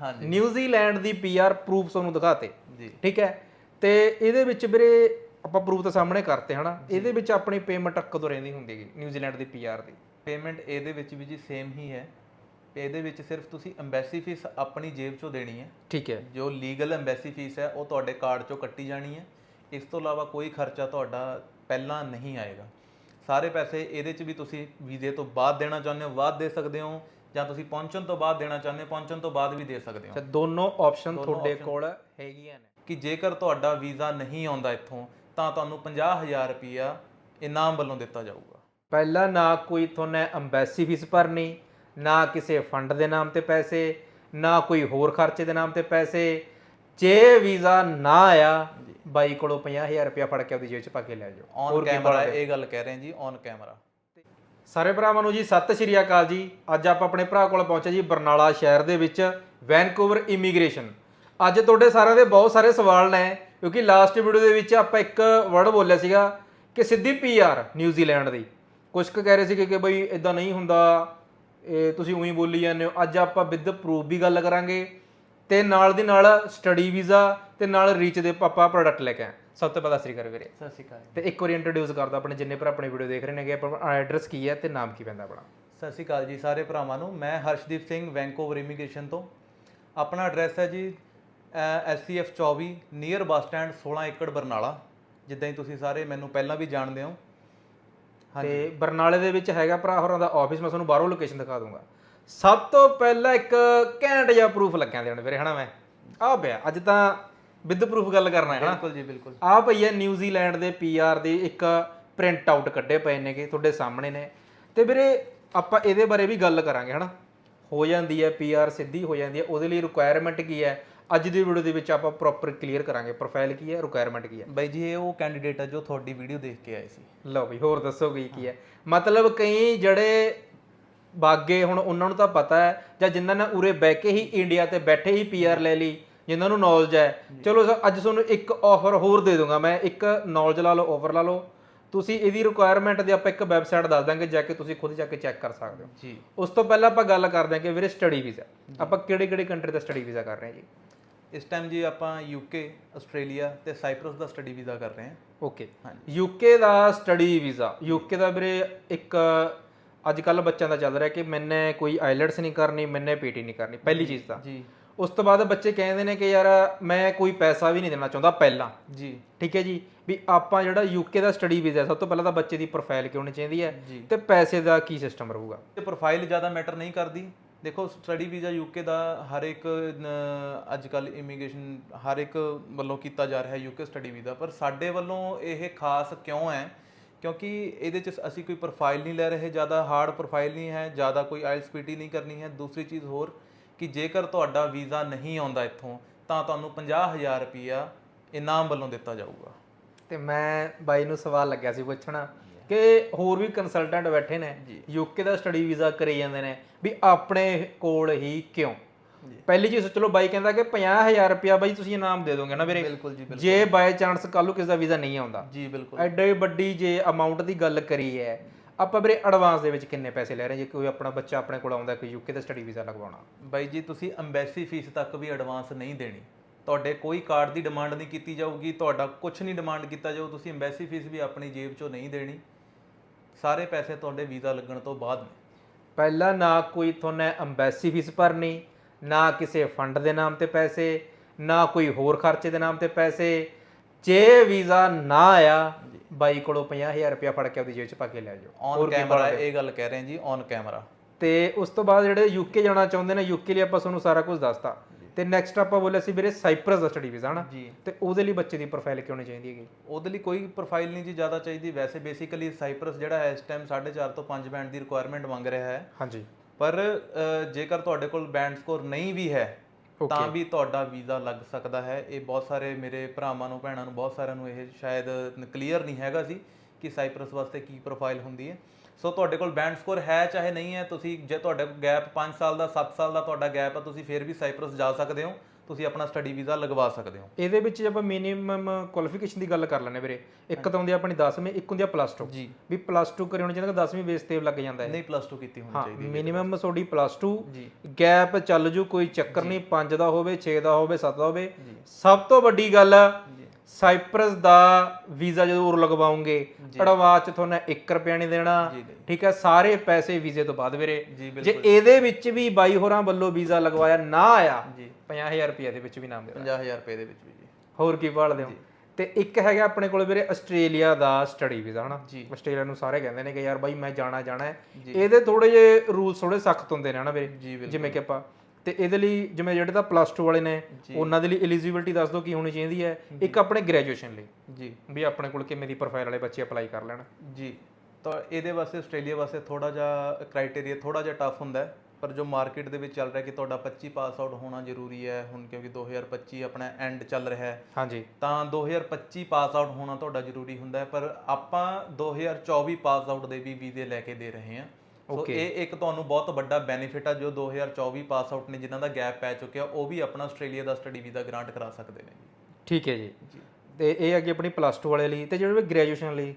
ਹਾਂਜੀ। ਨਿਊਜ਼ੀਲੈਂਡ ਦੀ PR proof ਤੁਹਾਨੂੰ ਦਿਖਾਤੇ। ਜੀ। ਠੀਕ ਹੈ? ਤੇ ਇਹਦੇ ਵਿੱਚ ਵੀਰੇ ਆਪਾਂ ਪ੍ਰੂਫ ਤਾਂ ਸਾਹਮਣੇ ਕਰਤੇ ਹਨਾ। ਇਹਦੇ ਵਿੱਚ ਆਪਣੀ ਪੇਮੈਂਟ ਕਦੋਂ ਰਹਿੰਦੀ ਹੁੰਦੀ ਹੈਗੀ ਨਿਊਜ਼ੀਲੈਂਡ ਦੀ ਪੀਆਰ ਦੀ। ਪੇਮੈਂਟ ਇਹਦੇ ਵਿੱਚ ਵੀ ਜੀ ਸੇਮ ਹੀ ਹੈ। ਇਹਦੇ ਵਿੱਚ ਸਿਰਫ ਤੁਸੀਂ ਐਮਬੈਸੀ ਫੀਸ ਆਪਣੀ ਜੇਬ ਚੋਂ ਦੇਣੀ ਹੈ। ਠੀਕ ਹੈ। ਜੋ ਲੀਗਲ ਐਮਬੈਸੀ ਫੀਸ ਹੈ ਉਹ ਤੁਹਾਡੇ ਕਾਰਡ ਚੋਂ ਕੱਟੀ ਜਾਣੀ ਹੈ। ਇਸ ਤੋਂ ਇਲਾਵਾ ਕੋਈ ਖਰਚਾ ਤੁਹਾਡਾ ਪਹਿਲਾਂ ਨਹੀਂ ਆਏਗਾ। ਸਾਰੇ ਪੈਸੇ ਇਹਦੇ 'ਚ ਵੀ ਤੁਸੀਂ ਵੀਜ਼ੇ ਤੋਂ ਬਾਅਦ ਦੇਣਾ ਚਾਹੁੰਦੇ ਹੋ ਬਾਅਦ ਦੇ ਸਕਦੇ ਹੋ। ਜਾਂ ਤੁਸੀਂ ਪਹੁੰਚਣ ਤੋਂ ਬਾਅਦ ਦੇਣਾ ਚਾਹੁੰਦੇ ਹੋ ਪਹੁੰਚਣ ਤੋਂ ਬਾਅਦ ਵੀ ਦੇ ਸਕਦੇ ਹੋ। ਤੇ ਦੋਨੋਂ ਆਪਸ਼ਨ ਤੁਹਾਡੇ ਕੋਲ ਹੈਗੀਆਂ ਨੇ। ਕਿ ਜੇਕਰ ਤੁਹਾਡਾ ਵੀਜ਼ਾ ਨਹੀਂ ਆਉਂਦਾ ਇੱਥੋਂ ਤਾਂ ਤੁਹਾਨੂੰ 50000 ਰੁਪਇਆ ਇਨਾਮ ਵੱਲੋਂ ਦਿੱਤਾ ਜਾਊਗਾ। ਪਹਿਲਾਂ ਨਾ ਕੋਈ ਤੁਹਾਨੂੰ ਐਮਬੈਸੀ ਫੀਸ ਭਰਨੀ ਨਾ ਕਿਸੇ ਫੰਡ ਦੇ ਨਾਮ ਤੇ ਪੈਸੇ ਨਾ ਕੋਈ ਹੋਰ ਖਰਚੇ ਦੇ ਨਾਮ ਤੇ ਪੈਸੇ। ਜੇ ਵੀਜ਼ਾ ਨਾ ਆਇਆ ਬਾਈ ਕੋਲੋਂ 50000 ਰੁਪਇਆ ਫੜ ਕੇ ਆਪਦੀ ਜੇਬ 'ਚ ਪਾ ਕੇ ਲੈ ਜਾਓ। ਔਨ ਕੈਮਰਾ ਇਹ ਗੱਲ ਕਹਿ ਰਹੇ ਹਾਂ ਜੀ ਔਨ ਕੈਮਰਾ ਸਾਰੇ ਭਰਾਵਾਂ ਨੂੰ ਜੀ, ਸਤਿ ਸ਼੍ਰੀ ਅਕਾਲ ਜੀ। ਅੱਜ ਆਪਾਂ ਆਪਣੇ ਭਰਾ ਕੋਲ ਪਹੁੰਚੇ ਜੀ ਬਰਨਾਲਾ ਸ਼ਹਿਰ ਦੇ ਵਿੱਚ, ਵੈਨਕੂਵਰ ਇਮੀਗ੍ਰੇਸ਼ਨ। ਅੱਜ ਤੁਹਾਡੇ ਸਾਰਿਆਂ ਦੇ ਬਹੁਤ ਸਾਰੇ ਸਵਾਲ ਨੇ, ਕਿਉਂਕਿ ਲਾਸਟ ਵੀਡੀਓ ਦੇ ਵਿੱਚ ਆਪਾਂ ਇੱਕ ਵਰਡ ਬੋਲਿਆ ਸੀਗਾ ਕਿ ਸਿੱਧੀ ਪੀਆਰ ਨਿਊਜ਼ੀਲੈਂਡ ਦੀ। ਕੁਝ ਕੁ ਕਹਿ ਰਹੇ ਸੀਗੇ ਕਿ ਬਈ ਇਦਾਂ ਨਹੀਂ ਹੁੰਦਾ, ਇਹ ਤੁਸੀਂ ਉਹੀ ਬੋਲੀ ਜਾਂਦੇ ਹੋ। ਅੱਜ ਆਪਾਂ ਵਿਦ ਪ੍ਰੂਫ ਵੀ ਗੱਲ ਕਰਾਂਗੇ ਤੇ ਨਾਲ ਦੀ ਨਾਲ ਸਟੱਡੀ ਵੀਜ਼ਾ ਤੇ ਨਾਲ ਰੀਚ ਦੇ ਪਾਪਾ ਪ੍ਰੋਡਕਟ ਲੈ ਕੇ ਆਏ। ਸਭ ਤੋਂ ਪਹਿਲਾਂ ਸ੍ਰੀ ਕਰ ਵੀਰੇ। ਸਤਿ ਸ਼੍ਰੀ ਅਕਾਲ ਤੇ ਇੱਕ ਵਾਰੀ ਇੰਟਰੋਡਿਊਸ ਕਰਦਾ ਆਪਣੇ ਜਿੰਨੇ ਭਰਾ ਆਪਣੀ ਵੀਡੀਓ ਦੇਖ ਰਹੇ ਨੇਗੇ ਆਪਣਾ ਐਡਰੈਸ ਕੀ ਹੈ ਤੇ ਨਾਮ ਕੀ ਪੈਂਦਾ ਆਪਣਾ? ਸਤਿ ਸ਼੍ਰੀ ਅਕਾਲ ਜੀ ਸਾਰੇ ਭਰਾਵਾਂ ਨੂੰ। ਮੈਂ ਹਰਸ਼ਦੀਪ ਸਿੰਘ ਵੈਂਕੂਵਰ ਇਮੀਗ੍ਰੇਸ਼ਨ ਤੋਂ। ਆਪਣਾ ਐਡਰੈਸ ਹੈ ਜੀ ਐਸਸੀਐਫ 24 ਨੀਅਰ ਬੱਸ ਸਟੈਂਡ 16 ਏਕੜ ਬਰਨਾਲਾ। ਜਿੱਦਾਂ ਹੀ ਤੁਸੀਂ ਸਾਰੇ ਮੈਨੂੰ ਪਹਿਲਾਂ ਵੀ ਜਾਣਦੇ ਹੋ। ਤੇ ਬਰਨਾਲੇ ਦੇ ਵਿੱਚ ਹੈਗਾ ਭਰਾ ਹੋਰਾਂ ਦਾ ਆਫਿਸ ਮੈਂ ਤੁਹਾਨੂੰ ਬਾਹਰੋਂ ਲੋਕੇਸ਼ਨ ਦਿਖਾ ਦੂੰਗਾ। ਸਭ ਤੋਂ ਪਹਿਲਾਂ ਇੱਕ ਘੈਂਟ ਜਿਹਾ ਪ੍ਰੂਫ ਲੱਗਿਆ ਦੇਣ ਵੀਰੇ ਹਨਾ ਮੈਂ? ਆਹ ਪਿਆ। ਅੱਜ ਤਾਂ ਵਿਦ ਪ੍ਰੂਫ ਗੱਲ ਕਰਨਾ ਹੈ ਹਨਾ ਬਿਲਕੁਲ ਜੀ ਬਿਲਕੁਲ। ਆਹ ਪਈ ਹੈ ਨਿਊਜ਼ੀਲੈਂਡ ਦੇ ਪੀਆਰ ਦੀ ਇੱਕ ਪ੍ਰਿੰਟ ਆਊਟ ਕੱਢੇ ਪਏ ਨੇਗੇ ਤੁਹਾਡੇ ਸਾਹਮਣੇ ਨੇ। ਤੇ ਵੀਰੇ ਆਪਾਂ ਇਹਦੇ ਬਾਰੇ ਵੀ ਗੱਲ ਕਰਾਂਗੇ ਹਨਾ? ਹੋ ਜਾਂਦੀ ਹੈ ਪੀਆਰ ਸਿੱਧੀ ਹੋ ਜਾਂਦੀ ਹੈ। ਉਹਦੇ ਲਈ ਰਿਕੁਆਇਰਮੈਂਟ ਕੀ ਹੈ? ਅੱਜ ਦੀ ਵੀਡੀਓ ਦੇ ਵਿੱਚ ਆਪਾਂ ਪ੍ਰੋਪਰ ਕਲੀਅਰ ਕਰਾਂਗੇ। ਪ੍ਰੋਫਾਈਲ ਕੀ ਹੈ ਰਿਕੁਆਇਰਮੈਂਟ ਕੀ ਹੈ? ਬਾਈ ਜੀ ਇਹ ਉਹ ਕੈਂਡੀਡੇਟ ਹੈ ਜੋ ਤੁਹਾਡੀ ਵੀਡੀਓ ਦੇਖ ਕੇ ਆਏ ਸੀ। ਲਓ ਵੀ ਹੋਰ ਦੱਸੋ ਕੀ ਕੀ ਹੈ। ਮਤਲਬ ਕਈ ਜਿਹੜੇ ਬਾਗੇ ਹੁਣ ਉਹਨਾਂ ਨੂੰ ਤਾਂ ਪਤਾ ਹੈ ਜਾਂ ਜਿਨ੍ਹਾਂ ਨੇ ਉਰੇ ਬਹਿ ਕੇ ਹੀ ਇੰਡੀਆ ਤੇ ਬੈਠੇ ਹੀ ਪੀਆਰ ਲੈ ਲਈ ਜਿਨ੍ਹਾਂ ਨੂੰ ਨੌਲੇਜ ਹੈ। ਚਲੋ ਸਰ ਅੱਜ ਤੁਹਾਨੂੰ ਇੱਕ ਆਫਰ ਹੋਰ ਦੇ ਦੂੰਗਾ ਮੈਂ। ਇੱਕ ਨੌਲੇਜ ਲਾ ਲਓ ਆਫਰ ਲਾ ਲਓ। ਤੁਸੀਂ ਇਹਦੀ ਰਿਕੁਆਇਰਮੈਂਟ ਦੀ ਆਪਾਂ ਇੱਕ ਵੈਬਸਾਈਟ ਦੱਸ ਦਾਂਗੇ ਜਾ ਕੇ ਤੁਸੀਂ ਖੁਦ ਜਾ ਕੇ ਚੈੱਕ ਕਰ ਸਕਦੇ ਹੋ। ਜੀ। ਉਸ ਤੋਂ ਪਹਿਲਾਂ ਆਪਾਂ ਗੱਲ ਕਰਦੇ ਹਾਂ ਕਿ ਵੀਰੇ ਸਟੱਡੀ ਵੀਜ਼ਾ ਆਪਾਂ ਕਿਹੜੇ ਕਿਹੜੇ ਕੰਟਰੀ ਦਾ ਸਟੱਡੀ ਵੀਜ਼ਾ ਕਰ ਰਹੇ ਹਾਂ ਜੀ? ਇਸ ਟਾਈਮ ਜੀ ਆਪਾਂ ਯੂਕੇ ਆਸਟ੍ਰੇਲੀਆ ਤੇ ਸਾਈਪ੍ਰਸ ਦਾ ਸਟੱਡੀ ਵੀਜ਼ਾ ਕਰ ਰਹੇ ਹਾਂ। ਓਕੇ ਯੂਕੇ ਦਾ ਸਟੱਡੀ ਵੀਜ਼ਾ ਯੂਕੇ ਦਾ ਵੀਰੇ ਇੱਕ ਅੱਜ ਕੱਲ ਬੱਚਿਆਂ ਦਾ ਚੱਲ ਰਿਹਾ ਕਿ ਮੈਨੇ ਕੋਈ ਆਈਲੈਟਸ ਨਹੀਂ ਕਰਨੀ ਮੈਨੇ ਪੀਟੀ ਨਹੀਂ ਕਰਨੀ ਪਹਿਲੀ ਚੀਜ਼ ਤਾਂ। ਜੀ। ਉਸ ਤੋਂ ਬਾਅਦ ਬੱਚੇ ਕਹਿੰਦੇ ਨੇ ਕਿ ਯਾਰ ਮੈਂ ਕੋਈ ਪੈਸਾ ਵੀ ਨਹੀਂ ਦੇਣਾ ਚਾਹੁੰਦਾ ਪਹਿਲਾਂ। ਜੀ। ਠੀਕ ਹੈ ਜੀ? ਵੀ ਆਪਾਂ ਜਿਹੜਾ ਯੂਕੇ ਦਾ ਸਟੱਡੀ ਵੀਜ਼ਾ ਸਭ ਤੋਂ ਪਹਿਲਾਂ ਤਾਂ ਬੱਚੇ ਦੀ ਪ੍ਰੋਫਾਈਲ ਕੀ ਹੋਣੀ ਚਾਹੀਦੀ ਹੈ? ਜੀ। ਤੇ ਪੈਸੇ ਦਾ ਕੀ ਸਿਸਟਮ ਰਹੂਗਾ? ਤੇ ਪ੍ਰੋਫਾਈਲ ਜ਼ਿਆਦਾ ਮੈਟਰ ਨਹੀਂ ਕਰਦੀ। ਦੇਖੋ ਸਟੱਡੀ ਵੀਜ਼ਾ ਯੂਕੇ ਦਾ ਹਰ ਇੱਕ ਅੱਜ ਕੱਲ ਇਮੀਗ੍ਰੇਸ਼ਨ ਹਰ ਇੱਕ ਵੱਲੋਂ ਕੀਤਾ ਜਾ ਰਿਹਾ ਹੈ ਯੂਕੇ ਸਟੱਡੀ ਵੀਜ਼ਾ ਪਰ ਸਾਡੇ ਵੱਲੋਂ ਇਹ ਖਾਸ ਕਿਉਂ ਹੈ? ਕਿਉਂਕਿ ਇਹਦੇ ਚ ਅਸੀਂ ਕੋਈ ਪ੍ਰੋਫਾਈਲ ਨਹੀਂ ਲੈ ਰਹੇ ਜ਼ਿਆਦਾ ਹਾਰਡ ਪ੍ਰੋਫਾਈਲ ਨਹੀਂ ਹੈ ਜ਼ਿਆਦਾ ਕੋਈ ਆਇਲਸ ਪੀਟੀ ਨਹੀਂ ਕਰਨੀ ਹੈ। ਦੂਸਰੀ ਚੀਜ਼ ਹੋਰ ਕਿ ਜੇਕਰ ਤੁਹਾਡਾ ਵੀਜ਼ਾ ਨਹੀਂ ਆਉਂਦਾ ਇੱਥੋਂ ਤਾਂ ਤੁਹਾਨੂੰ 50000 ਰੁਪਇਆ ਇਨਾਮ ਵੱਲੋਂ ਦਿੱਤਾ ਜਾਊਗਾ। ਤੇ ਮੈਂ ਬਾਈ ਨੂੰ ਸਵਾਲ ਲੱਗਿਆ ਸੀ ਪੁੱਛਣਾ ਕਿ ਹੋਰ ਵੀ ਕੰਸਲਟੈਂਟ ਬੈਠੇ ਨੇ ਯੂਕੇ ਦਾ ਸਟੱਡੀ ਵੀਜ਼ਾ ਕਰੀ ਜਾਂਦੇ ਨੇ ਵੀ ਆਪਣੇ ਕੋਲ ਹੀ ਕਿਉਂ? ਪਹਿਲੀ ਚੀਜ਼ ਚਲੋ ਬਾਈ ਕਹਿੰਦਾ ਕਿ 50000 ਰੁਪਇਆ ਬਾਈ ਤੁਸੀਂ ਇਨਾਮ ਦੇ ਦੋਗੇ ਨਾ ਵੀਰੇ। ਬਿਲਕੁਲ ਜੀ ਜੇ ਬਾਈ ਚਾਂਸ ਕੱਲ ਨੂੰ ਕਿਸੇ ਦਾ ਵੀਜ਼ਾ ਨਹੀਂ ਆਉਂਦਾ। ਜੀ ਬਿਲਕੁਲ। ਐਡੇ ਵੱਡੀ ਜੇ ਅਮਾਉਂਟ ਦੀ ਗੱਲ ਕਰੀ ਹੈ ਆਪਾਂ ਵੀਰੇ ਐਡਵਾਂਸ ਦੇ ਵਿੱਚ ਕਿੰਨੇ ਪੈਸੇ ਲੈ ਰਹੇ ਜੇ ਕੋਈ ਆਪਣਾ ਬੱਚਾ ਆਪਣੇ ਕੋਲ ਆਉਂਦਾ ਕੋਈ ਯੂਕੇ ਦਾ ਸਟੱਡੀ ਵੀਜ਼ਾ ਲਗਵਾਉਣਾ। ਬਾਈ ਜੀ ਤੁਸੀਂ ਐਮਬੈਸੀ ਫੀਸ ਤੱਕ ਵੀ ਐਡਵਾਂਸ ਨਹੀਂ ਦੇਣੀ। ਤੁਹਾਡੇ ਕੋਈ ਕਾਰਡ ਦੀ ਡਿਮਾਂਡ ਨਹੀਂ ਕੀਤੀ ਜਾਊਗੀ ਤੁਹਾਡਾ ਕੁਝ ਨਹੀਂ ਡਿਮਾਂਡ ਕੀਤਾ ਜਾਊ ਤੁਸੀਂ ਐਮਬੈਸੀ ਫੀਸ ਵੀ ਆਪਣੀ ਜੇਬ ਚੋਂ ਨਹੀਂ ਦੇਣੀ। ਸਾਰੇ ਪੈਸੇ ਤੁਹਾਡੇ ਵੀਜ਼ਾ ਲੱਗਣ ਤੋਂ ਬਾਅਦ ਨੇ। ਪਹਿਲਾਂ ਨਾ ਕੋਈ ਤੁਹਾਨੂੰ ਐਮਬੈਸੀ ਫੀਸ ਭਰਨੀ ਨਾ ਕਿਸੇ ਫੰਡ ਦੇ ਨਾਮ ਤੇ ਪੈਸੇ ਨਾ ਕੋਈ ਹੋਰ ਖਰਚੇ ਦੇ ਨਾਮ ਤੇ ਪੈਸੇ ਜੇ ਵੀਜ਼ਾ ਨਾ ਆਇਆ ਬਾਈ ਕੋਲੋਂ 50000 ਰੁਪਇਆ ਫੜ ਕੇ ਆਪਦੀ ਜੇਬ 'ਚ ਪਾ ਕੇ ਲੈ ਜਾਓ। ਔਨ ਕੈਮਰਾ ਇਹ ਗੱਲ ਕਹਿ ਰਹੇ ਹਾਂ ਜੀ ਔਨ ਕੈਮਰਾ ਤੇ ਉਸ ਤੋਂ ਬਾਅਦ ਜਿਹੜੇ ਯੂਕੇ ਜਾਣਾ ਚਾਹੁੰਦੇ ਨੇ ਯੂਕੇ ਲਈ ਆਪਾਂ ਤੁਹਾਨੂੰ ਸਾਰਾ ਕੁਝ ਦੱਸਤਾ। ਤੇ ਨੈਕਸਟ ਆਪਾਂ ਬੋਲਿਆ ਸੀ ਵੀਰੇ ਸਾਈਪ੍ਰਸ ਦਾ ਸਟੱਡੀ ਵੀਜ਼ਾ ਹਨਾ? ਜੀ। ਤੇ ਉਹਦੇ ਲਈ ਬੱਚੇ ਦੀ ਪ੍ਰੋਫਾਈਲ ਕਿਉਂ ਹੋਣੀ ਚਾਹੀਦੀ ਹੈਗੀ? ਉਹਦੇ ਲਈ ਕੋਈ ਪ੍ਰੋਫਾਈਲ ਨਹੀਂ ਜੀ ਜ਼ਿਆਦਾ ਚਾਹੀਦੀ। ਵੈਸੇ ਬੇਸਿਕਲੀ ਸਾਈਪ੍ਰਸ ਜਿਹੜਾ ਹੈ ਇਸ ਟਾਈਮ 4.5 ਤੋਂ 5 ਬੈਂਡ ਦੀ ਰਿਕੁਆਇਰਮੈਂਟ ਮੰਗ ਰਿਹਾ ਹੈ। ਹਾਂਜੀ। ਪਰ ਅ, ਜੇਕਰ ਤੁਹਾਡੇ ਕੋਲ ਬੈਂਡ ਸਕੋਰ ਨਹੀਂ ਵੀ ਹੈ ਤਾਂ ਵੀ ਤੁਹਾਡਾ ਵੀਜ਼ਾ ਲੱਗ ਸਕਦਾ ਹੈ। ਇਹ ਬਹੁਤ ਸਾਰੇ ਮੇਰੇ ਭਰਾਵਾਂ ਨੂੰ ਭੈਣਾਂ ਨੂੰ ਬਹੁਤ ਸਾਰਿਆਂ ਨੂੰ ਇਹ ਸ਼ਾਇਦ ਕਲੀਅਰ ਨਹੀਂ ਹੈਗਾ ਸੀ ਕਿ ਸਾਈਪ੍ਰਸ ਵਾਸਤੇ ਕੀ ਪ੍ਰੋਫਾਈਲ ਹੁੰਦੀ ਹੈ। ਸੋ ਤੁਹਾਡੇ ਕੋਲ ਬੈਂਡ ਸਕੋਰ ਹੈ ਚਾਹੇ ਨਹੀਂ ਹੈ ਤੁਸੀਂ ਜੇ ਤੁਹਾਡੇ ਕੋਲ ਗੈਪ 5 ਸਾਲ ਦਾ 7 ਸਾਲ ਦਾ ਤੁਹਾਡਾ ਗੈਪ ਹੈ ਤੁਸੀਂ ਫਿਰ ਵੀ ਸਾਈਪਰਸ ਜਾ ਸਕਦੇ ਹੋ। ਤੁਸੀਂ ਆਪਣਾ ਸਟੱਡੀ ਵੀਜ਼ਾ ਲਗਵਾ ਸਕਦੇ ਹੋ। ਇਹਦੇ ਵਿੱਚ ਜੇ ਆਪਾਂ ਮਿਨੀਮਮ ਕੁਆਲੀਫਿਕੇਸ਼ਨ ਦੀ ਗੱਲ ਕਰ ਲੈਂਦੇ ਵੀਰੇ ਇੱਕ ਤਾਂ ਹੁੰਦੀ ਆ ਆਪਣੀ 10ਵੀਂ ਇੱਕ ਹੁੰਦੀ ਆ ਪਲੱਸ 2 ਜੀ। ਵੀ ਪਲੱਸ 2 ਕਰੀ ਹੋਣੀ ਚਾਹੀਦਾ 10ਵੀਂ ਬੇਸ ਤੇ ਲੱਗ ਜਾਂਦਾ ਹੈ ਨਹੀਂ ਪਲੱਸ 2 ਕੀਤੀ ਹੋਣੀ ਹਾਂ ਚਾਹੀਦੀ ਮਿਨੀਮਮ ਤੁਹਾਡੀ ਪਲੱਸ 2 ਜੀ। ਗੈਪ ਚੱਲ ਜੂ ਕੋਈ ਚੱਕਰ ਨਹੀਂ 5 ਦਾ ਹੋਵੇ 6 ਦਾ ਹੋਵੇ 7 ਦਾ ਹੋਵੇ। ਸਭ ਤੋਂ ਵੱਡੀ ਗੱਲ ਸਾਈਪਰਸ ਦਾ ਵੀਜ਼ਾ ਜਦੋਂ ਉਰ ਲਗਵਾਉਂਗੇ ਐਡਵਾਂਸ ਚ ਤੁਹਾਨੂੰ 1 ਰੁਪਿਆ ਨਹੀਂ ਦੇਣਾ। ਠੀਕ ਹੈ ਸਾਰੇ ਪੈਸੇ ਵੀਜ਼ੇ ਤੋਂ ਬਾਅਦ ਵੀਰੇ। ਜੀ ਇਹਦੇ ਵਿੱਚ ਵੀ ਬਾਈ ਹੋਰਾਂ ਵੱਲੋਂ ਵੀਜ਼ਾ ਲਗਵਾਇਆ ਨਾ ਆਇਆ ਜੀ। 50000 ਰੁਪਏ ਦੇ ਵਿੱਚ ਵੀ ਨਾਮ ਦੇ 50000 ਰੁਪਏ ਦੇ ਵਿੱਚ ਵੀ ਜੀ। ਹੋਰ ਕੀ ਭਾਲਦੇ ਹੋ? ਤੇ ਇੱਕ ਹੈਗਾ ਆਪਣੇ ਕੋਲ ਵੀਰੇ ਆਸਟ੍ਰੇਲੀਆ ਦਾ ਸਟੱਡੀ ਵੀਜ਼ਾ ਹਨਾ। ਆਸਟ੍ਰੇਲੀਆ ਨੂੰ ਸਾਰੇ ਕਹਿੰਦੇ ਨੇ ਕਿ ਯਾਰ ਬਾਈ ਮੈਂ ਜਾਣਾ ਜਾਣਾ ਹੈ ਇਹਦੇ ਥੋੜੇ ਜਿਹੇ ਰੂਲਸ ਥੋੜੇ ਸਖਤ ਹੁੰਦੇ ਨੇ ਹਨਾ ਵੀਰੇ? ਜਿਵੇਂ ਕਿ ਆਪਾਂ ਤੇ ਇਹਦੇ ਲਈ ਜਿਵੇਂ ਜਿਹੜੇ ਤਾਂ ਪਲੱਸ 2 ਵਾਲੇ ਨੇ ਉਹਨਾਂ ਦੇ ਲਈ ਐਲੀਜੀਬਿਲਟੀ ਦੱਸ ਦਿਓ ਕੀ ਹੋਣੀ ਚਾਹੀਦੀ ਹੈ। ਇੱਕ ਆਪਣੇ ਗ੍ਰੈਜੂਏਸ਼ਨ ਲਈ ਜੀ। ਵੀ ਆਪਣੇ ਕੋਲ ਕਿਵੇਂ ਦੀ ਪ੍ਰੋਫਾਈਲ ਵਾਲੇ ਬੱਚੇ ਅਪਲਾਈ ਕਰ ਲੈਣ। ਜੀ। ਤਾਂ ਇਹਦੇ ਵਾਸਤੇ ਆਸਟ੍ਰੇਲੀਆ ਵਾਸਤੇ ਥੋੜਾ ਜਿਹਾ ਕ੍ਰਾਈਟੇਰੀਆ ਥੋੜਾ ਜਿਹਾ ਟਫ ਹੁੰਦਾ ਹੈ ਪਰ ਜੋ ਮਾਰਕੀਟ ਦੇ ਵਿੱਚ ਚੱਲ ਰਿਹਾ ਕਿ ਤੁਹਾਡਾ 25 ਪਾਸ ਆਊਟ ਹੋਣਾ ਜ਼ਰੂਰੀ ਹੈ ਹੁਣ ਕਿਉਂਕਿ 2025 ਆਪਣਾ ਐਂਡ ਚੱਲ ਰਿਹਾ ਹੈ ਹਾਂਜੀ। ਤਾਂ 2025 ਪਾਸ ਆਊਟ ਹੋਣਾ ਤੁਹਾਡਾ ਜ਼ਰੂਰੀ ਹੁੰਦਾ ਹੈ ਪਰ ਆਪਾਂ 2024 ਪਾਸ ਆਊਟ ਦੇ ਵੀ ਵੀਜ਼ੇ ਲੈ ਕੇ ਦੇ ਰਹੇ ਹਾਂ। ਸੋ ਇਹ ਇੱਕ ਤੁਹਾਨੂੰ ਬਹੁਤ ਵੱਡਾ ਬੈਨੀਫਿਟ ਆ ਜੋ 2024 ਪਾਸ ਆਊਟ ਨੇ ਜਿਨ੍ਹਾਂ ਦਾ ਗੈਪ ਪੈ ਚੁੱਕਿਆ ਉਹ ਵੀ ਆਪਣਾ ਆਸਟ੍ਰੇਲੀਆ ਦਾ ਸਟੱਡੀ ਵੀਜ਼ਾ ਗ੍ਰਾਂਟ ਕਰਾ ਸਕਦੇ ਨੇ। ਠੀਕ ਹੈ ਜੀ। ਤੇ ਇਹ ਅੱਗੇ ਆਪਣੀ ਪਲੱਸ 2 ਵਾਲੇ ਲਈ ਤੇ ਜਿਹੜੇ ਗ੍ਰੈਜੂਏਸ਼ਨ ਲਈ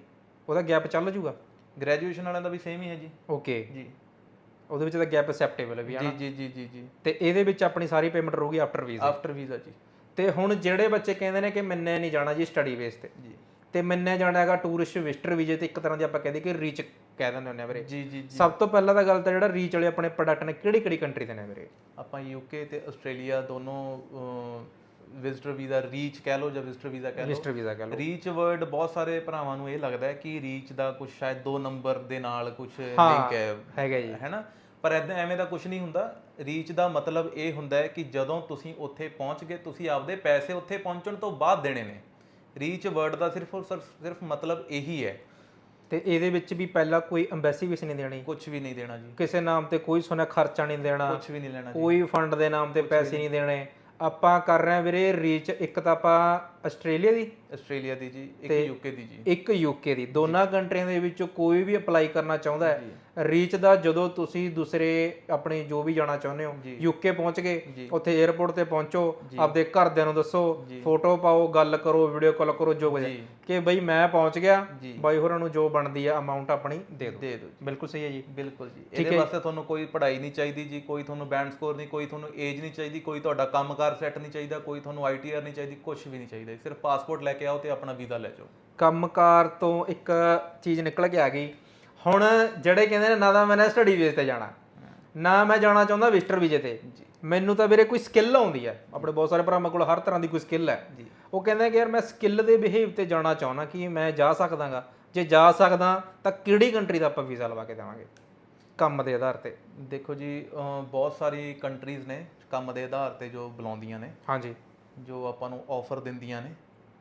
ਉਹਦਾ ਗੈਪ ਚੱਲ ਜੂਗਾ? ਗ੍ਰੈਜੂਏਸ਼ਨ ਵਾਲਿਆਂ ਦਾ ਵੀ ਸੇਮ ਹੀ ਹੈ ਜੀ। ਓਕੇ ਜੀ। ਉਹਦੇ ਵਿੱਚ ਤਾਂ ਗੈਪ ਅਸੈਪਟੇਬਲ ਹੈ ਵੀ ਜੀ ਜੀ ਜੀ ਜੀ ਜੀ। ਤੇ ਇਹਦੇ ਵਿੱਚ ਆਪਣੀ ਸਾਰੀ ਪੇਮੈਂਟ ਰਹੂਗੀ ਆਫਟਰ ਵੀਜ਼ਾ ਆਫਟਰ ਵੀਜ਼ਾ ਜੀ। ਤੇ ਹੁਣ ਜਿਹੜੇ ਬੱਚੇ ਕਹਿੰਦੇ ਨੇ ਕਿ ਮੈਨੇ ਨਹੀਂ ਜਾਣਾ ਜੀ ਸਟੱਡੀ ਬੇਸ ਤੇ ਜੀ। ਤੇ ਮੈਨੇ ਜਾਣਾ ਹੈਗਾ ਟੂਰਿਸਟ ਵਿਜ਼ਟਰ ਵੀਜ਼ੇ ਤੇ ਇੱਕ ਤਰ੍ਹਾਂ ਦੀ ਆਪਾਂ ਕਹਿੰਦੇ ਕਿ ਰੀਚ ਕਹਿ ਦਿੰਦੇ ਹੁੰਦੇ ਆ ਵੀਰੇ। ਜੀ ਜੀ ਸਭ ਤੋਂ ਪਹਿਲਾਂ ਤਾਂ ਗੱਲ ਤਾਂ ਜਿਹੜਾ ਰੀਚ ਵਾਲੇ ਆਪਣੇ ਪ੍ਰੋਡਕਟ ਨੇ ਕਿਹੜੀ ਕਿਹੜੀ ਕੰਟਰੀ ਦੇ ਨੇ ਵੀਰੇ? ਆਪਾਂ ਯੂਕੇ ਤੇ ਆਸਟ੍ਰੇਲੀਆ ਦੋਨੋਂ ਵਿਜ਼ਟਰ ਵੀਜ਼ਾ ਰੀਚ ਕਹਿ ਲਓ ਜਾਂ ਵਿਜ਼ਟਰ ਵੀਜ਼ਾ ਕਹਿ ਲਓ। ਵਿਜ਼ਟਰ ਵੀਜ਼ਾ ਕਹ ਲਓ। ਰੀਚ ਵਰਡ ਬਹੁਤ ਸਾਰੇ ਭਰਾਵਾਂ ਨੂੰ ਇਹ ਲੱਗਦਾ ਹੈ ਕਿ ਰੀਚ ਦਾ ਕੁਝ ਸ਼ਾਇਦ ਦੋ ਨੰਬਰ ਦੇ ਨਾਲ ਕੁਝ ਲਿੰਕ ਹੈ। ਹੈਗਾ ਜੀ। ਹੈਨਾ ਪਰ ਐਦਾਂ ਐਵੇਂ ਦਾ ਕੁਝ ਨਹੀਂ ਹੁੰਦਾ। ਰੀਚ ਦਾ ਮਤਲਬ ਇਹ ਹੁੰਦਾ ਹੈ ਕਿ ਜਦੋਂ ਤੁਸੀਂ ਉੱਥੇ ਪਹੁੰਚ ਗਏ ਤੁਸੀਂ ਆਪਦੇ ਪੈਸੇ ਉੱਥੇ ਪਹੁੰਚਣ ਤੋਂ ਬਾਅਦ ਦੇਣੇ ਨੇ। ਰੀਚ ਵਰਡ ਦਾ ਸਿਰਫ ਸਿਰਫ ਮਤਲਬ ਇਹੀ ਹੈ ਤੇ ਇਹਦੇ ਵਿੱਚ ਵੀ ਪਹਿਲਾਂ ਕੋਈ ਐਮਬੈਸੀ ਫੀਸ ਨਹੀਂ ਦੇਣੀ। ਕੁਝ ਵੀ ਨਹੀਂ ਦੇਣਾ ਜੀ। ਕਿਸੇ ਨਾਮ ਤੇ ਕੋਈ ਸੁਣਾ ਖਰਚਾ ਨਹੀਂ ਦੇਣਾ। ਕੁਝ ਵੀ ਨਹੀਂ ਲੈਣਾ ਜੀ। ਕੋਈ ਫੰਡ ਦੇ ਨਾਮ ਤੇ ਪੈਸੇ ਨਹੀਂ। ਦੇਣੇ। ਆਪਾਂ ਕਰ ਰਹੇ ਹਾਂ ਵੀਰੇ ਰੀਚ ਇੱਕ ਤਾਂ ਆਪਾਂ ਆਸਟ੍ਰੇਲੀਆ ਦੀ? ਆਸਟ੍ਰੇਲੀਆ ਦੀ ਜੀ ਇੱਕ ਯੂਕੇ ਦੀ ਜੀ। ਇੱਕ ਯੂਕੇ ਦੀ। ਦੋਨਾਂ ਕੰਟਰੀਆਂ ਦੇ ਵਿੱਚੋਂ ਕੋਈ ਵੀ ਅਪਲਾਈ ਕਰਨਾ ਚਾਹੁੰਦਾ ਹੈ ਰੀਚ ਦਾ ਜਦੋਂ ਤੁਸੀਂ ਦੂਸਰੇ ਆਪਣੇ ਜੋ ਵੀ ਜਾਣਾ ਚਾਹੁੰਦੇ ਹੋ ਯੂਕੇ ਪਹੁੰਚ ਗਏ ਉੱਥੇ 에ਅਰਪੋਰਟ ਤੇ ਪਹੁੰਚੋ ਆਪਦੇ ਘਰਦਿਆਂ ਨੂੰ ਦੱਸੋ ਫੋਟੋ ਪਾਓ ਗੱਲ ਕਰੋ ਵੀਡੀਓ ਕਾਲ ਕਰੋ ਜੋ ਕੁਝ ਕਿ ਬਈ ਮੈਂ ਪਹੁੰਚ ਗਿਆ ਬਾਈ ਹੋਰਾਂ ਨੂੰ ਜੋ ਬਣਦੀ ਆ ਅਮਾਉਂਟ ਆਪਣੀ ਦੇ ਦਿਓ। ਦੇ ਦਿਓ ਬਿਲਕੁਲ ਸਹੀ ਹੈ ਜੀ। ਬਿਲਕੁਲ ਜੀ। ਇਹਦੇ ਵਾਸਤੇ ਤੁਹਾਨੂੰ ਕੋਈ ਪੜ੍ਹਾਈ ਨਹੀਂ ਚਾਹੀਦੀ ਜੀ ਕੋਈ ਤੁਹਾਨੂੰ ਬੈਂਡ ਸਕੋਰ ਨਹੀਂ ਕੋਈ ਤੁਹਾਨੂੰ ਏਜ ਨਹੀਂ ਚਾਹੀਦੀ ਕੋਈ ਤੁਹਾਡਾ ਕੰਮਕਾਰ ਸੈੱਟ ਨਹੀਂ ਚਾਹੀਦਾ ਕੋਈ ਤੁਹਾਨੂੰ ਆਈਟੀਆਰ ਨਹੀਂ ਚਾਹੀਦੀ ਕੁਝ ਵੀ ਨਹੀਂ ਚਾਹੀਦਾ ਸਿਰਫ ਪਾਸਪੋਰਟ ਲੈ ਕੇ ਆਓ ਤੇ ਆਪਣਾ ਵੀਜ਼ਾ ਲੈ ਜਾਓ। ਕੰਮਕਾਰ ਤੋਂ ਇੱਕ ਚੀਜ਼ ਨਿਕਲ ਕੇ ਆ ਗਈ। ਹੁਣ ਜਿਹੜੇ ਕਹਿੰਦੇ ਨੇ ਨਾ ਤਾਂ ਮੈਂ ਸਟੱਡੀ ਬੇਸ ਤੇ ਜਾਣਾ ਨਾ ਮੈਂ ਜਾਣਾ ਚਾਹੁੰਦਾ ਵਿਜ਼ਟਰ ਵੀਜ਼ੇ ਤੇ। ਮੈਨੂੰ ਤਾਂ ਵੀਰੇ ਕੋਈ ਸਕਿੱਲ ਆਉਂਦੀ ਹੈ ਆਪਣੇ ਬਹੁਤ ਸਾਰੇ ਭਰਾਵਾਂ ਕੋਲ ਹਰ ਤਰ੍ਹਾਂ ਦੀ ਕੋਈ ਸਕਿੱਲ ਹੈ ਉਹ ਕਹਿੰਦੇ ਕਿ ਯਾਰ ਮੈਂ ਸਕਿੱਲ ਦੇ ਬਿਹੇਵ ਤੇ ਜਾਣਾ ਚਾਹੁੰਦਾ ਕਿ ਮੈਂ ਜਾ ਸਕਦਾਗਾ। ਜੇ ਜਾ ਸਕਦਾ ਤਾਂ ਕਿਹੜੀ ਕੰਟਰੀ ਦਾ ਆਪਾਂ ਵੀਜ਼ਾ ਲਵਾ ਕੇ ਦੇਵਾਂਗੇ? ਕੰਮ ਦੇ ਆਧਾਰ ਤੇ। ਦੇਖੋ ਜੀ ਬਹੁਤ ਸਾਰੀ ਕੰਟਰੀਜ਼ ਨੇ ਕੰਮ ਦੇ ਆਧਾਰ ਤੇ ਜੋ ਬੁਲਾਉਂਦੀਆਂ ਨੇ। ਹਾਂਜੀ। ਜੋ ਆਪਾਂ ਨੂੰ ਆਫਰ ਦਿੰਦੀਆਂ ਨੇ